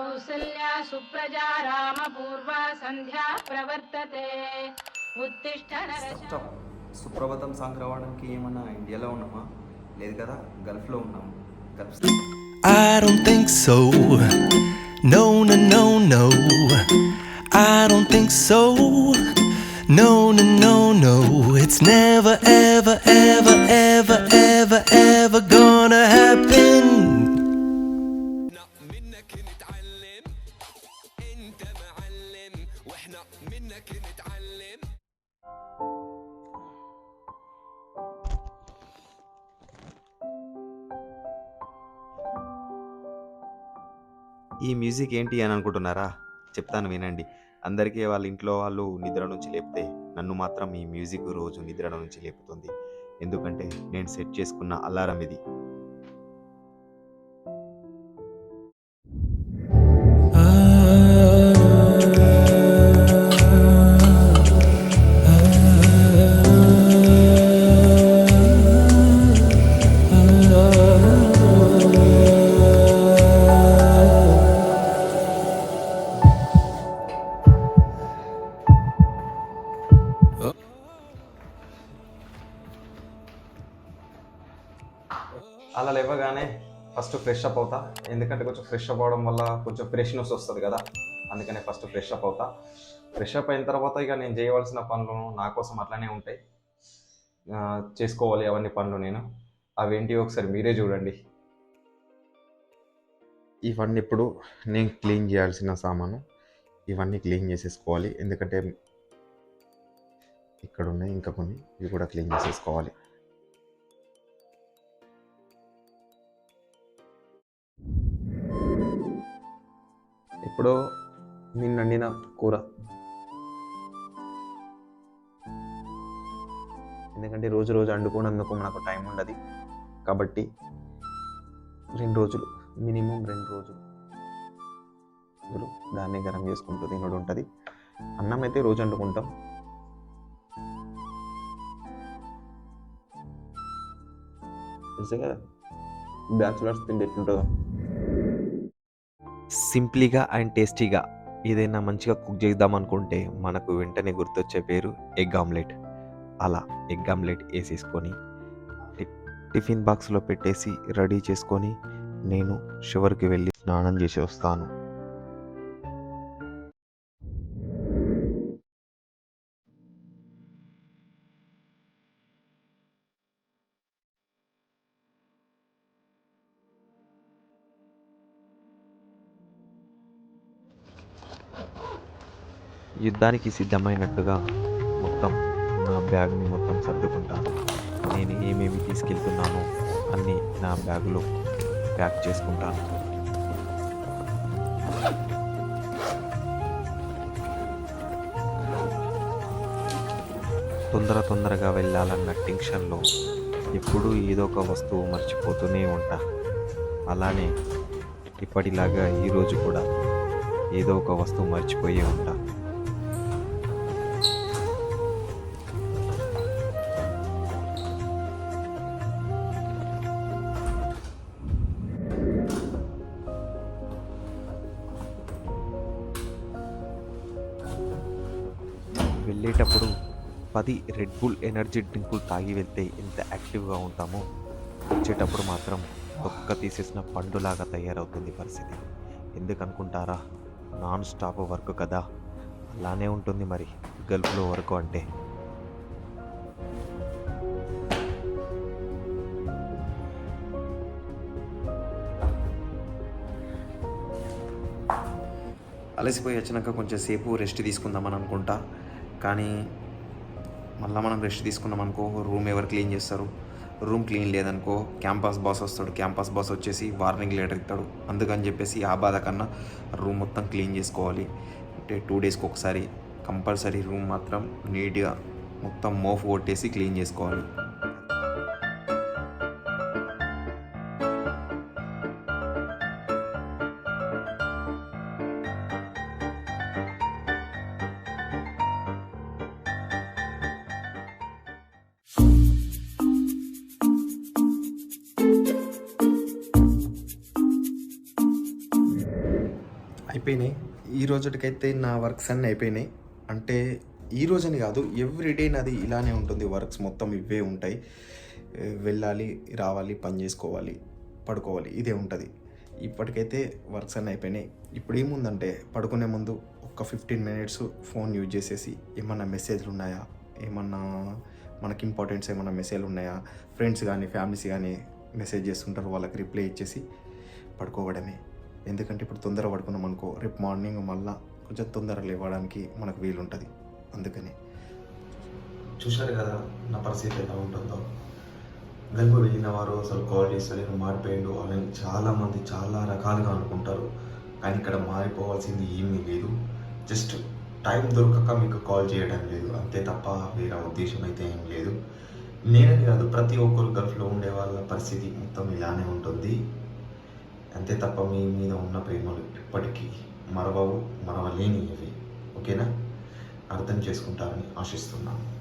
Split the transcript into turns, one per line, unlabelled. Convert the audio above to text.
కౌసల్యా సుప్రజా రామ పూర్వ సంధ్యా ప్రవర్తతే ఉత్తిష్ట
సుప్రభాతం సాంగ్ రావడానికి ఏమన్నా ఇండియాలో ఉన్నామా లేదు కదా గల్ఫ్లో ఉన్నాము Gulf
I don't think so. No, no, no, no. I don't think so. No, no, no, no. It's never, ever, ever, ever, ever, ever gonna happen. منك نتعلم
ఈ మ్యూజిక్ ఏంటి అని అనుకుంటున్నారా చెప్తాను వినండి అందరికీ వాళ్ళ ఇంట్లో వాళ్ళు నిద్ర నుంచి లేపితే నన్ను మాత్రం ఈ మ్యూజిక్ రోజు నిద్ర నుంచి లేపుతుంది ఎందుకంటే నేను సెట్ చేసుకున్న అలారం ఇది ఫస్ట్ ఫ్రెష్ అప్ అవుతా. ఎందుకంటే కొంచెం ఫ్రెష్ అప్ అవడం వల్ల కొంచెం ఫ్రెష్నెస్ వస్తుంది కదా. అందుకనే ఫస్ట్ ఫ్రెష్ అప్ అవుతా. ఫ్రెష్ అప్ అయిన తర్వాత ఇక నేను చేయవలసిన పనులు నా కోసం అట్లానే ఉంటాయి. చేసుకోవాలి అవన్నీ పనులు నేను. అవేంటి ఒకసారి మీరే చూడండి. ఇవన్నీ ఇప్పుడు నేను క్లీన్ చేయాల్సిన సామాను. ఇవన్నీ క్లీన్ చేసేసుకోవాలి. ఎందుకంటే ఇక్కడ ఉన్నాయి ఇంకా కొన్ని. ఇవి కూడా క్లీన్ చేసేసుకోవాలి. ఇప్పుడు నిన్న వండిన కూర. ఎందుకంటే రోజు రోజు వండుకోనందుకు మనకు టైం ఉండదు. కాబట్టి రెండు రోజులు మినిమం రెండు రోజులు దాన్ని గరం చేసుకుంటూ తినడం ఉంటుంది. అన్నం అయితే రోజు వండుకుంటాం తెలుసు కదా? బ్యాచులర్స్ తిండి ఎట్లుంటుందో. సింప్లీగా అండ్ టేస్టీగా ఏదైనా మంచిగా కుక్ చేద్దాం అనుకుంటే మనకు వెంటనే గుర్తొచ్చే పేరు ఎగ్ ఆమ్లెట్. అలా ఎగ్ ఆమ్లెట్ వేసేసుకొని టిఫిన్ బాక్స్లో పెట్టేసి రెడీ చేసుకొని నేను షువర్కి వెళ్ళి స్నానం చేసి వస్తాను. యుద్ధానికి సిద్ధమైనట్టుగా మొత్తం నా బ్యాగ్ని మొత్తం సర్దుకుంటాను. నేను ఏమేమి తీసుకెళ్తున్నానో అన్నీ నా బ్యాగులో ప్యాక్ చేసుకుంటాను. తొందర తొందరగా వెళ్ళాలన్న టెన్షన్లో ఎప్పుడూ ఏదో ఒక వస్తువు మర్చిపోతూనే ఉంటా. అలానే ఇప్పటిలాగా ఈరోజు కూడా ఏదో ఒక వస్తువు మర్చిపోయే ఉంటా. వెళ్ళేటప్పుడు పది రెడ్ బుల్ ఎనర్జీ డ్రింకులు తాగి వెళ్తే ఎంత యాక్టివ్గా ఉంటామో వచ్చేటప్పుడు మాత్రం తొక్క తీసేసిన పండులాగా తయారవుతుంది పరిస్థితి. ఎందుకనుకుంటారా? నాన్ స్టాప్ వర్క్ కదా. అలానే ఉంటుంది మరి. గల్ఫ్లో వర్క్ అంటే. అలసిపోయి వచ్చినాక కొంచెం సేపు రెస్ట్ తీసుకుందామని అనుకుంటా. కానీ మళ్ళీ మనం రెస్ట్ తీసుకున్నాం అనుకో రూమ్ ఎవరు క్లీన్ చేస్తారు? రూమ్ క్లీన్ లేదనుకో క్యాంపస్ బాస్ వస్తాడు. క్యాంపస్ బాస్ వచ్చేసి వార్నింగ్ లెటర్ ఇస్తాడు. అందుకని చెప్పేసి ఆ బాధ కన్నా రూమ్ మొత్తం క్లీన్ చేసుకోవాలి. అంటే టూ డేస్కి ఒకసారి కంపల్సరీ రూమ్ మాత్రం నీట్గా మొత్తం మోఫ్ కొట్టేసి క్లీన్ చేసుకోవాలి. అయిపోయినాయి. ఈ రోజుటికైతే నా వర్క్స్ అన్నీ అయిపోయినాయి. అంటే ఈ రోజని కాదు ఎవ్రీడే నాది ఇలానే ఉంటుంది. వర్క్స్ మొత్తం ఇవే ఉంటాయి. వెళ్ళాలి రావాలి పని చేసుకోవాలి పడుకోవాలి ఇదే ఉంటుంది. ఇప్పటికైతే వర్క్స్ అన్నీ అయిపోయినాయి. ఇప్పుడు ఏముందంటే పడుకునే ముందు ఒక ఫిఫ్టీన్ మినిట్స్ ఫోన్ యూజ్ చేసేసి ఏమన్నా మెసేజ్లు ఉన్నాయా? ఏమన్నా మనకి ఇంపార్టెంట్స్ ఏమన్నా మెసేజ్లు ఉన్నాయా? ఫ్రెండ్స్ కానీ ఫ్యామిలీస్ కానీ మెసేజ్ చేస్తుంటారు. వాళ్ళకి రిప్లై ఇచ్చేసి పడుకోవడమే. ఎందుకంటే ఇప్పుడు తొందర పడుకున్నాం అనుకో రేపు మార్నింగ్ మళ్ళా కొంచెం తొందర లేవడానికి మనకు వీలుంటుంది. అందుకని. చూశారు కదా నా పరిస్థితి ఎలా ఉంటుందో. గల్పు వెళ్ళిన వారు అసలు కాల్ చేస్తలేరు మారిపోయిండు అని చాలామంది చాలా రకాలుగా అనుకుంటారు. కానీ ఇక్కడ మారిపోవాల్సింది ఏమీ లేదు. జస్ట్ టైం దొరకక మీకు కాల్ చేయడం లేదు. అంతే తప్ప వేరే ఉద్దేశం అయితే ఏం లేదు. నేనని కాదు ప్రతి ఒక్కరు గల్ఫ్లో ఉండే వాళ్ళ పరిస్థితి మొత్తం ఇలానే ఉంటుంది. అంతే తప్ప మీ మీద ఉన్న ప్రేమలు ఇప్పటికీ మరవవు మరవలేనివి ఓకేనా? అర్థం చేసుకుంటారని ఆశిస్తున్నాను.